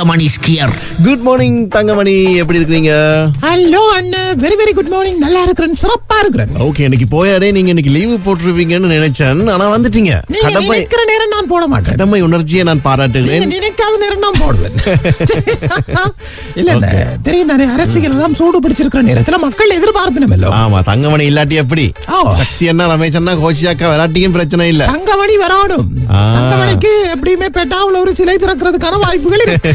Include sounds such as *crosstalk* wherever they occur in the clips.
Thangamani skier. Good morning Thangamani. எப்படி இருக்கீங்க hello அண்ணன் வெரி வெரி குட் மார்னிங் நல்லா இருக்கிறேன். சிறப்பா இருக்கிறேன். ஓகே இன்னைக்கு போயாடே. நீங்க இன்னைக்கு லீவு போட்டுருவீங்கன்னு நினைச்சேன். ஆனா வந்துட்டீங்க. நான் போட மாட்டேன். கடமை உணர்ச்சியை நான் பாராட்டுகிறேன். நினைக்காத நேரம் நான் போடுவேன். இல்ல இல்ல. தெரியும் தானே அரசியல் எல்லாம் சூடு பிடிச்சிருக்கிற நேரத்துல மக்கள் எதிர்பார்ப்பினமல்லோ ஆமா தங்கமணி இல்லாட்டி எப்படி. சக்தி என்ன ரமேஷ் அண்ணா கோஷி அக்கா விராட்டியும் பிரச்சனை இல்ல. தங்கமணி வராடும். தங்கமணிக்கு எப்படியுமே பெட்டாவுல ஒரு சிலை திறக்கிறதுக்கான வாய்ப்புகள் இருக்கு.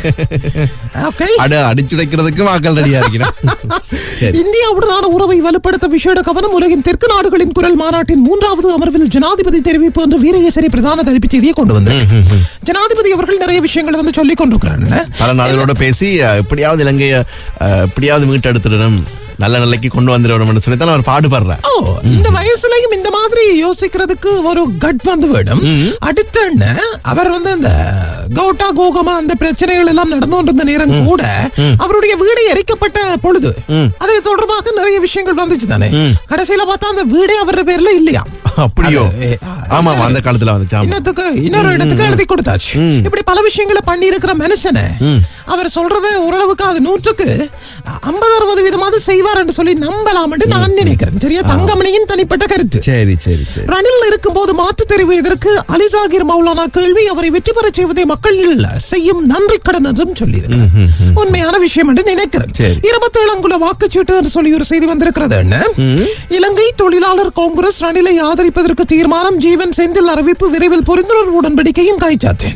அடிச்சுடைக்கிறதுக்கு மக்கள் ரெடியா இருக்கிறேன் *laughs* இந்தியாவுடனான உறவை வலுப்படுத்த விசேட கவனம் உலகின் தெற்கு நாடுகளின் குரல் மாநாட்டின் மூன்றாவது அமர்வில் ஜனாதிபதி தெரிவிப்பு என்று வீரகேசரி பிரதான தலைப்புச் செய்தியை கொண்டு வந்திருக்கு. ஜனாதிபதி அவர்கள் நிறைய விஷயங்களை வந்து சொல்லிக் கொண்டிருக்கிறாங்க பல நாடுகளோட பேசி எப்படியாவது இலங்கைய எப்படியாவது மீட்டெடுத்துடணும் நல்ல நிலைக்கு கொண்டு வந்துடணும் சொல்லி தான் அவர் பாடுபடுறார். ஓ இந்த வயசுலயும் இந்த மாதிரி யோசிக்கிறதுக்கு ஒரு கட் வந்து வேணும். அடுத்த என்ன, அவர் வந்து அந்த கௌட்டா கோகமா அந்த பிரச்சனைகள் எல்லாம் நடந்து கொண்டிருந்த நேரம் கூட அவருடைய வீடு எரிக்கப்பட்ட பொழுது அது தொடர்பாக நிறைய விஷயங்கள் வந்துச்சு தானே கடைசியில பார்த்தா அந்த வீடே அவர் பேர்ல இல்லையா அப்படியோ? ஆமா அந்த காலத்துல வந்துச்சு இன்னத்துக்கு இன்னொரு இடத்துக்கு எழுதி கொடுத்தாச்சு. இப்படி பல விஷயங்களை பண்ணி இருக்கிற மனுஷனை அவர் சொல்றத ஓரளவுக்கு அது நூற்றுக்கு ஐம்பது அறுபது வீதமாவது செய்வார் என்று சொல்லி நம்பலாம் என்று நான் நினைக்கிறேன். சரியா? தங்கமணியின் தனிப்பட்ட கருத்து. சரி சரி ரணில் இருக்கும்போது மாற்றுத் தெரிவு எதற்கு அலிசாகிர் மௌலானா கேள்வி அவரை வெற்றி பெறச் செய்வதை மக்கள் செய்யும் நன்றி கடன் என்றும் சொல்லியிருக்கிறார். உண்மையான விஷயம் என்று நினைக்கிறேன். இருபத்தி ஏழு அங்குல வாக்குச்சீட்டு என்று சொல்லி ஒரு செய்தி வந்திருக்கிறது என்ன? இலங்கை தொழிலாளர் காங்கிரஸ் ரணிலை ஆதரிப்பதற்கு தீர்மானம் ஜீவன் செந்தில் அறிவிப்பு விரைவில் புரிந்துணர்வு உடன்படிக்கையும் காய்ச்சாத்து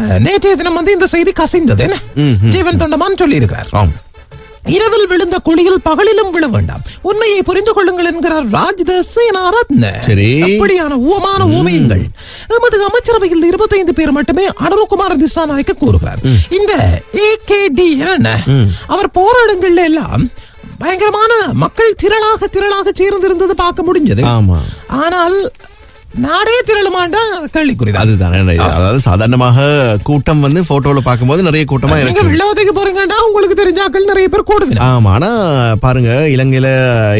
அஹ், நேற்றைய தினம் வந்து இந்த செய்தி கசிந்தது என்ன? ஜீவன் தொண்டமான் ஆம். இரவில் விழுந்த குழியில் பகலிலும் விழ வேண்டாம். உண்மையை புரிந்து கொள்ளுங்கள் என்கிறார் ராஜ்த சேனாரத்ன. அப்படியான ஊமான ஊமையங்கள் எமது அமைச்சரவையில் இருபத்தைந்து பேர் மட்டுமே அனுரகுமார் திசாநாயக்க கூறுகிறார். இந்த ஏகேடி என்ன அவர் போராட்டங்கள்ல எல்லாம் பயங்கரமான மக்கள் திரளாக திரளாக சேர்ந்திருந்தது பார்க்க முடிஞ்சது. ஆனால் நாடே திரளுமாண்டா கேள்விக்குறிதான் அதுதான் அதாவது சாதாரணமாக கூட்டம் வந்து போட்டோல பார்க்கும்போது நிறைய கூட்டமா இருக்கு. வெள்ளவதைக்கு போறீங்கன்னா உங்களுக்கு தெரிஞ்சாக்கள் நிறைய பேர் கூடுவினா ஆமா ஆனா பாருங்க இலங்கையில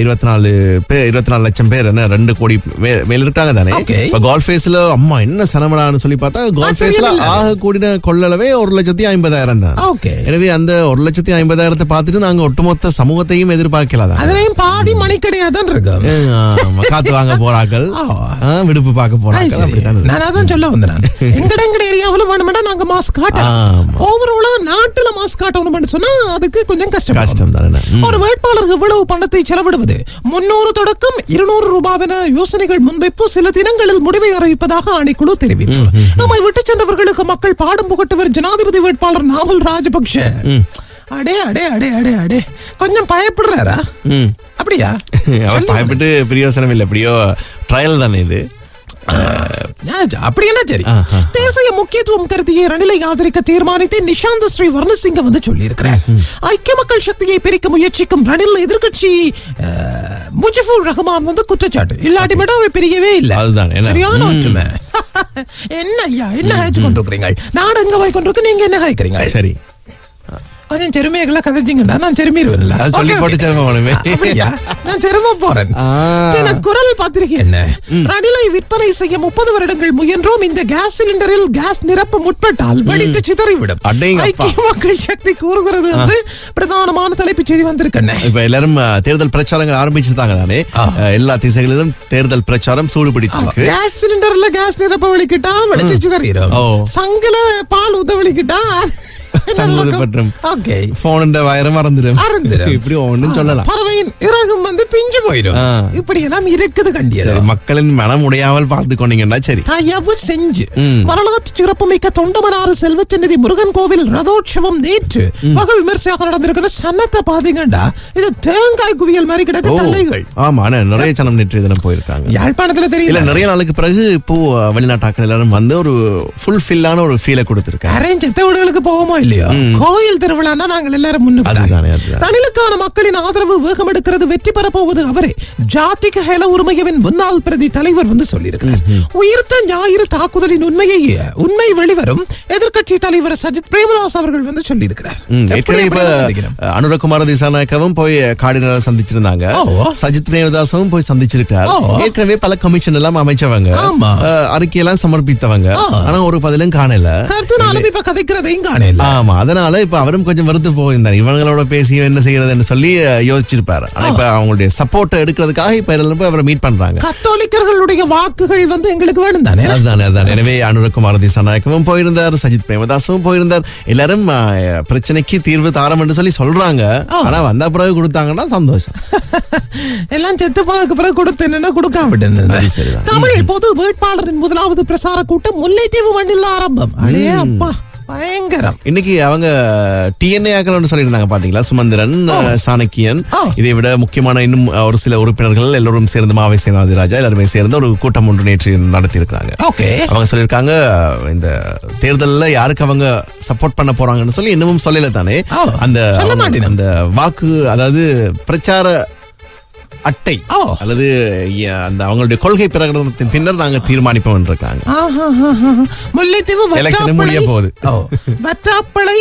இருபத்தி நாலு பேர் இருபத்தி நாலு லட்சம் பேர் என்ன ரெண்டு கோடி மேல இருக்காங்க தானே. இப்ப கால் ஃபேஸ்ல அம்மா என்ன சனமடான்னு சொல்லி பார்த்தா கால் ஆச்சரியம் ஃபேஸ்ல இல்ல. ஆக கூடின கொள்ளளவே ஒரு லட்சத்தி ஐம்பதாயிரம் தான். ஓகே. எனவே அந்த ஒரு லட்சத்தி ஐம்பதாயிரத்தை பார்த்துட்டு நாங்க ஒட்டுமொத்த சமூகத்தையும் எதிர்பார்க்கலாம் அதுலயும் பாதி மணிக்கடையா தான் இருக்கும் காத்து வாங்க போறாக்கள் ஆ. விடுப்பு பார்க்க இருக்கு. நான் அதான் சொல்ல வந்தேன். *laughs* எங்கட எங்கட ஏரியாவுல வேணுமெண்டா நாங்க மாஸ்க் காட்டலாம். ஓவராலா நாட்டுல மாஸ்க் காட்டணும்னு சொன்னா அதுக்கு கொஞ்சம் கஷ்டம் கஷ்டம் தானே. ஒரு வேட்பாளர் எவ்வளவு பணத்தை செலவிடுவது முன்னூறு தொடக்கம் இருநூறு ரூபாவென யோசனைகள் முன்வைப்பு சில தினங்களில் முடிவை அறிவிப்பதாக ஆணைக்குழு தெரிவித்து நம்மை விட்டு சென்றவர்களுக்கு மக்கள் பாடம் புகட்டுவர் ஜனாதிபதி வேட்பாளர் நாமல் ராஜபக்ஷ. அடே அடே அடே அடே அடே. கொஞ்சம் பயப்படுறாரா. அப்படியா. *laughs* பயப்பட்டு பிரயோசனம் இல்லை. எப்படியோ ட்ரையல் தானே இது. அப்படி என்ன சரி. தேசிய முக்கியத்துவம் கருதிய ரணிலை ஆதரிக்க தீர்மானித்து நிஷாந்த் ஸ்ரீ வர்ணசிங்க வந்து சொல்லியிருக்கிறார். ஐக்கிய மக்கள் சக்தியை பிரிக்க முயற்சிக்கும் ரணில் எதிர்க்கட்சி அஹ், முஜிபுர் ரஹ்மான் வந்து குற்றச்சாட்டு. இல்லாட்டி மட்டும் அவை பிரியவே இல்ல? சரியான. ஒற்றுமை. *laughs* என்ன ஐயா என்ன ஹாய்ச்சு கொண்டிருக்கிறீங்க? நாடு எங்க போய் கொண்டிருக்கு நீங்க என்ன ஹாய்க்கிறீங்க சரி. கொஞ்சம் செருமைகளை கதைச்சிங்கன்னா நான் செருமிடுவேன்ல. சொல்லி போட்டு. செரும. அப்படியா? நான் செரும போறேன். குரல் பத்திரிகை என்ன? ரணிலை விற்பனை செய்ய முப்பது வருடங்கள் முயன்றோம். இந்த கேஸ் சிலிண்டரில் கேஸ் நிரப்ப முற்பட்டால் வெடித்து சிதறிவிடும். ஐக்கிய மக்கள் சக்தி கூறுகிறது என்று பிரதானமான தலைப்புச் செய்தி வந்திருக்கேன் இப்ப எல்லாரும் தேர்தல் பிரச்சாரங்கள் ஆரம்பிச்சிருந்தாங்க தானே எல்லா திசைகளிலும் தேர்தல் பிரச்சாரம் சூடு பிடிச்சிருக்கு கேஸ் சிலிண்டர்ல கேஸ் நிரப்ப வலிக்கிட்டா வெடிச்சு சிதறிடும். சங்குல பால் ஊத்த சங்கு ஊதப்பட்டுரும். ஓகே போன் வயரம் மறந்துடும் மறந்துடும். இப்படி பிஞ்சு போயிடும். இப்படி எல்லாம் இருக்குது கண்டியது? சரி, மக்களின் மனம் உடையாமல் பார்த்து கொண்டீங்கன்னா சரி. தயவு செஞ்சு. வரலாற்று சிறப்புமிக்க தொண்டமனாறு செல்வச்சந்நிதி முருகன் கோவில் ரதோற்சவம் நேற்று வக விமர்சையாக நடந்திருக்கிற சன்னத்தை பாத்தீங்கடா இது தேங்காய் குவியல் மாதிரி கிடக்கு தலைகள். ஆமா நிறைய சனம் நேற்று தினம் போயிருக்காங்க. யாழ்ப்பாணத்துல தெரியல நிறைய நாளுக்கு பிறகு இப்போ வெளிநாட்டாக்கள் எல்லாரும் வந்து ஒரு ஃபுல்ஃபில்லான ஒரு ஃபீலை கொடுத்திருக்காங்க. அரேஞ்ச் எத்த வீடுகளுக்கு போவோமோ இல்லையோ கோயில் திருவிழான்னா நாங்கள் எல்லாரும் முன்னுக்கு மக்களின் ஆதரவு வேகம் எடுக்கிறது வெற்றி பெற போவது அவரே. ஜாதிக ஹேல உரிமையவின் முன்னாள் பிரதி தலைவர் வந்து சொல்லியிருக்கிறார். உயிர்த்த ஞாயிறு தாக்குதலின் உண்மையை உண்மை வெளிவரும் எதிர்க்கட்சி தலைவர் சஜித் பிரேமதாஸ் அவர்கள் வந்து சொல்லியிருக்கிறார். அனுரகுமார திசாநாயக்கவும் போய் காடினரை சந்திச்சிருந்தாங்க. சஜித் பிரேமதாசவும் போய் சந்திச்சிருக்கார். ஏற்கனவே பல கமிஷன் எல்லாம் அமைச்சவங்க. அறிக்கையெல்லாம் சமர்ப்பித்தவங்க. ஆனா ஒரு பதிலும் காணல. கருத்துனாலும் இப்ப கதைக்கிறதையும் காணல. ஆமா அதனால இப்ப அவரும் கொஞ்சம் வெறுத்து போயிருந்தார். இவங்களோட பேசி என்ன செய்யறதுன்னு சொல்லி யோசிச்சிருப்பாரு. ஆனா இப்ப அவங்களுடைய சப்போர்ட் எடுக்கிறதுக்காக இப்ப எல்லாரும் போய் அவரை மீட் பண்றாங்க. கத்தோலிக்கர்களுடைய வாக்குகள் வந்து எங்களுக்கு வேணும் தானே அதுதானே அதுதான். எனவே அனுரகுமார திசாநாயக்கவும் போயிருந்தார் சஜித் பிரேமதாசும் போயிருந்தார். எல்லாரும் பிரச்சனைக்கு தீர்வு தாரம் என்று சொல்லி சொல்றாங்க. ஆனா வந்த பிறகு கொடுத்தாங்கன்னா சந்தோஷம். *laughs* எல்லாம் செத்து போனதுக்கு பிறகு கொடுத்து என்னன்னா கொடுக்காம அது விட்டு சரிதான். தமிழ் பொது வேட்பாளரின் முதலாவது பிரசார கூட்டம் முல்லைத்தீவு மண்ணில் ஆரம்பம். அடே அப்பா பயங்கரம். இன்னைக்கு அவங்க டிஎன்ஏ ஆக்கணும்னு சொல்லியிருந்தாங்க பாத்தீங்களா? சுமந்திரன் சாணக்கியன். இதை விட முக்கியமான இன்னும் ஒரு சில உறுப்பினர்கள் எல்லோரும் சேர்ந்து மாவை சேனாதிராஜா எல்லாருமே சேர்ந்து ஒரு கூட்டம் ஒன்று நேற்று நடத்தியிருக்காங்க ஓகே. அவங்க சொல்லியிருக்காங்க இந்த தேர்தல்ல யாருக்கு அவங்க சப்போர்ட் பண்ண போறாங்கன்னு சொல்லி இன்னமும் சொல்லல தானே அந்த. அந்த வாக்கு அதாவது பிரச்சார அட்டை. அல்லது அந்த அவங்களுடைய கொள்கை பிரகடனத்தின் பின்னர் நாங்க தீர்மானிப்போம் இருக்காங்க. முல்லைத்தீவு வற்றாப்பளை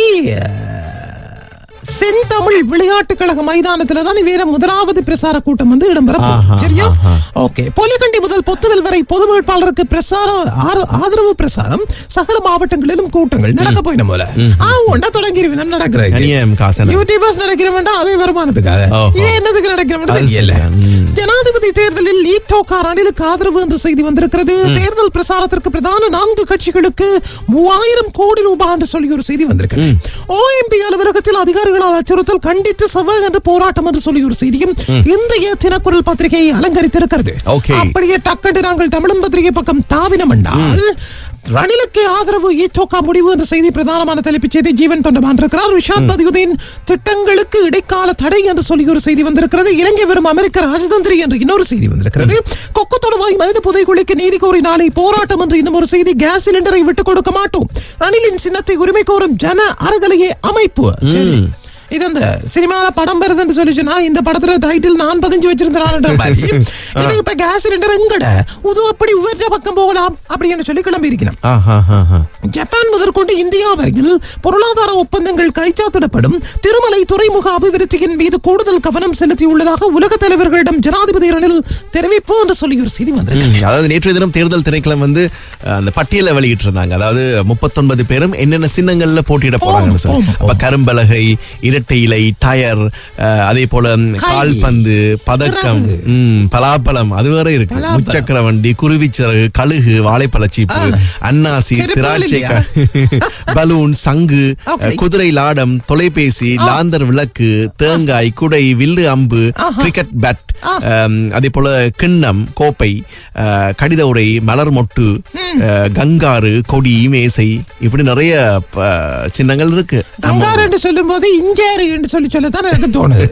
செந்தமிழ் விளையாட்டு கழக மைதானத்துல தான் வேற முதலாவது பிரசார கூட்டம் வந்து இடம்பெற சரியா. ஓகே. பொலிகண்டி முதல் பொத்துவில் வரை பொது வேட்பாளருக்கு பிரசார ஆர- ஆதரவு பிரசாரம் சகல மாவட்டங்களிலும் கூட்டங்கள் நடக்க போயின போல. ஆ ஒண்டா தொடங்கிருவினம் நடக்கிறது கனியம் காசன. யூடியூபர்ஸ் நடக்கிறவன்டா அவன் வருமானத்துக்காக. இவன் என்னதுக்கு நடக்கிறவன் தெரியல. ஜனாதிபதி தேர்தலில் ஈட்டோகா ரணிலுக்கு ஆதரவு என்ற செய்தி வந்திருக்கிறது. தேர்தல் பிரசாரத்திற்கு பிரதான நான்கு கட்சிகளுக்கு மூவாயிரம் கோடி ரூபாய் என்று சொல்லி ஒரு செய்தி வந்திருக்கு ஓஎம்பி அலுவலகத்தில் அதிகாரிகளால் அச்சுறுத்தல் கண்டித்து செவ்வாய் என்று போராட்டம் என்று சொல்லி ஒரு செய்தியும் இன்றைய தினக்குரல் பத்திரிகையை அலங்கரித்திருக்கிறது. அப்படியே டக்கண்டு நாங்கள் தமிழன் பத்திரிகை பக்கம் தாவினம் என்றால் ரணிலுக்கு ஆதரவு ஈட்டோக்கா முடிவு என்ற செய்தி பிரதானமான தலைப்புச் செய்தி ஜீவன் தொண்டமான் இருக்கிறார். விஷாத் பதியுதீன் திட்டங்களுக்கு இடைக்கால தடை என்று சொல்லி ஒரு செய்தி வந்திருக்கிறது. இலங்கை வரும் அமெரிக்க ராஜதந்திரி என்று இன்னொரு செய்தி வந்திருக்கிறது. கொக்கு தொடவாய் மனித புதைகுழிக்கு நீதி கோரி நாளை போராட்டம் என்று இன்னும் ஒரு செய்தி கேஸ் சிலிண்டரை விட்டுக் கொடுக்க மாட்டோம். ரணிலின் சின்னத்தை உரிமை கோரும் ஜன அறகலையே அமைப்பு. இது அந்த சினிமால படம் வருதுன்னு சொல்லிச்சுன்னா இந்த படத்துல டைட்டில் நான் பதிஞ்சு வச்சிருந்தேன்ற மாதிரி இது இப்ப கேஸ் சிலிண்டர் எங்கட உது அப்படி உயர்ந்த பக்கம் போகலாம் அப்படின்னு சொல்லி கிளம்பி ஆஹா ஜப்பான் முதற்கொண்டு இந்தியா வரையில் பொருளாதார ஒப்பந்தங்கள் கைச்சாத்திடப்படும் திருமலை துறைமுக அபிவிருத்தியின் மீது கூடுதல் கவனம் செலுத்தியுள்ளதாக உலக தலைவர்களிடம் ஜனாதிபதி ரணில் தெரிவிப்பு என்று சொல்லி ஒரு செய்தி வந்திருக்கு அதாவது நேற்றைய தினம் தேர்தல் திணைக்களம் வந்து அந்த பட்டியலை வெளியிட்டு இருந்தாங்க அதாவது முப்பத்தொன்பது பேரும் என்னென்ன சின்னங்கள்ல போட்டியிட சொல்லி அப்ப கரும்பலகை இரட்டை இலை டயர் அதே போல கால்பந்து பதக்கம் பலாப்பழம் அது வேற இருக்கு. முச்சக்கர வண்டி குருவிச்சிறகு கழுகு வாழைப்பழச்சீப்பு. அன்னாசி திராட்சை *laughs* பலூன் சங்கு குதிரை லாடம் தொலைபேசி லாந்தர் விளக்கு தேங்காய் குடை வில்லு அம்பு. கிரிக்கெட் பேட் அதே போல கிண்ணம் கோப்பை கடித உரை மலர் மொட்டு ஆ, கங்காரு கொடி மேசை இப்படி நிறைய சின்னங்கள் இருக்கு. கங்கார் என்று சொல்லும் போது இஞ்சேரி என்று சொல்லி சொல்லத்தான் எனக்கு தோணுது.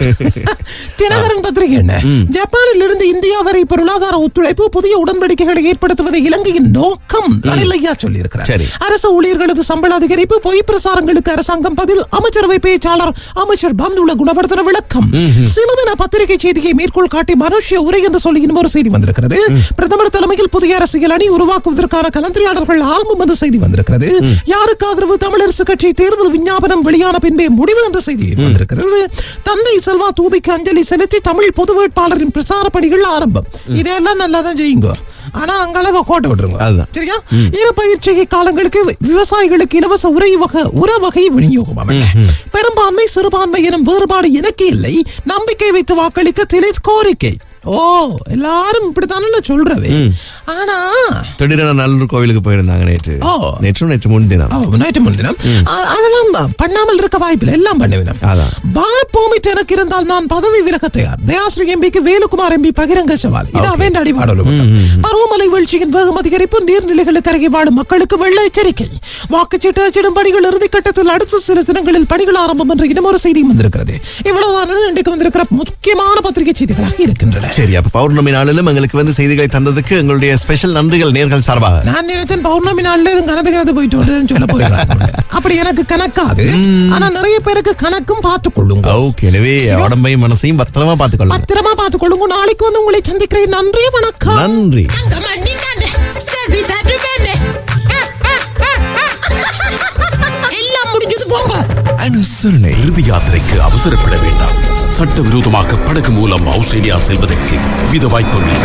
*laughs* தினகரன் பத்திரிகை என்ன? ஜப்பானில் இருந்து இந்தியா வரை பொருளாதார ஒத்துழைப்பு புதிய உடன்படிக்கைகளை ஏற்படுத்துவது இலங்கையின் நோக்கம் ஐயா சொல்லி சரி. அரசு ஊழியர்களது சம்பள அதிகரிப்பு பொய் பிரசாரங்களுக்கு அரசாங்கம் பதில் அமைச்சரவை பேச்சாளர் அமைச்சர் பந்துல குணவர்தன விளக்கம். சிலுவன பத்திரிகை செய்தியை மேற்கோள் காட்டி மனுஷ்ய உரை என்று சொல்லி இன்னொரு செய்தி வந்திருக்கிறது. பிரதமர் தலைமையில் புதிய அரசியல் அணி உருவாக்குவதற்கான கலந்துரையாடல்கள் ஆரம்பம் என்ற செய்தி வந்திருக்கிறது. யாருக்கு ஆதரவு? தமிழரசு கட்சி தேர்தல் விஞ்ஞாபனம் வெளியான பின்பே முடிவு என்ற செய்தி வந்திருக்கிறது. தந்தை செல்வா தூபிக்கு அஞ்சலி செலுத்தி தமிழ் பொது வேட்பாளரின் பிரசார பணிகள் ஆரம்பம். இதெல்லாம் நல்லா தான் செய்யுங்க. ஆனா அங்களவ கோட்டை விட்டுருங்க. சரியா? இரு பயிற்சிகை காலங்களுக்கு விவசாயிகளுக்கு இலவச உரை வகை உர வகை விநியோகம். பெரும்பான்மை சிறுபான்மை எனும் வேறுபாடு எனக்கு இல்லை. நம்பிக்கை வைத்து வாக்களிக்க திலேத் கோரிக்கை. ஓ எல்லாரும் இப்படித்தானே சொல்றவே. ஆனா திடீரென நல்லூர் கோவிலுக்கு போயிருந்தாங்க நேற்று. ஓ. நேற்றும் நேற்று முன்தினம் ஓ, நேற்று முன்தினம் அதெல்லாம் பண்ணாமல் இருக்க வாய்ப்பில்லை. எல்லாம் பண்ணுவினம் அதான். வாழப்போமிட்டு எனக்கு இருந்தால் நான் பதவி விலக தயார். தயாஸ்ரீ எம்பிக்கு வேலுக்குமார் எம்பி பகிரங்க சவால். இது அவன் அடிபாடல் பருவமழை வீழ்ச்சியின் வேகம் அதிகரிப்பு நீர்நிலைகளுக்கு அருகே வாழும் மக்களுக்கு வெள்ள எச்சரிக்கை. வாக்குச்சீட்டு அச்சிடும் பணிகள் இறுதிக்கட்டத்தில் அடுத்த சில தினங்களில் பணிகள் ஆரம்பம் என்ற இன்னும் ஒரு செய்தியும் வந்திருக்கிறது. இவ்வளவுதான் இன்றைக்கு வந்திருக்கிற முக்கியமான பத்திரிகை செய்திகளாக இருக்கின்றன. சரி அப்ப பௌர்ணமி நாளிலும் எங்களுக்கு வந்து செய்திகளை தந்ததுக்கு எங்களுடைய ஸ்பெஷல் நன்றிகள் நேர்கள் சார்பாக. நான் நினைச்சேன் பௌர்ணமி நாள்ல இது கனது கனது போயிட்டு வருதுன்னு சொல்ல போயிடுறாங்க. அப்படி எனக்கு கணக்காது. ஆனா நிறைய பேருக்கு கணக்கும் பார்த்துக் கொள்ளுங்க. ஓகே எனவே உடம்பையும் மனசையும் பத்திரமா பார்த்துக்கொள்ளுங்க பத்திரமா பார்த்துக் கொள்ளுங்க. நாளைக்கு வந்து உங்களை சந்திக்கிறேன். நன்றி வணக்கம். நன்றி. எல்லாம் முடிஞ்சது போங்க. அனுசரணை. இறுதி யாத்திரைக்கு அவசரப்பட வேண்டாம். சட்டவிரோதமாக படகு மூலம் ஆஸ்திரேலியா செல்வதற்கு வித வாய்ப்புகள்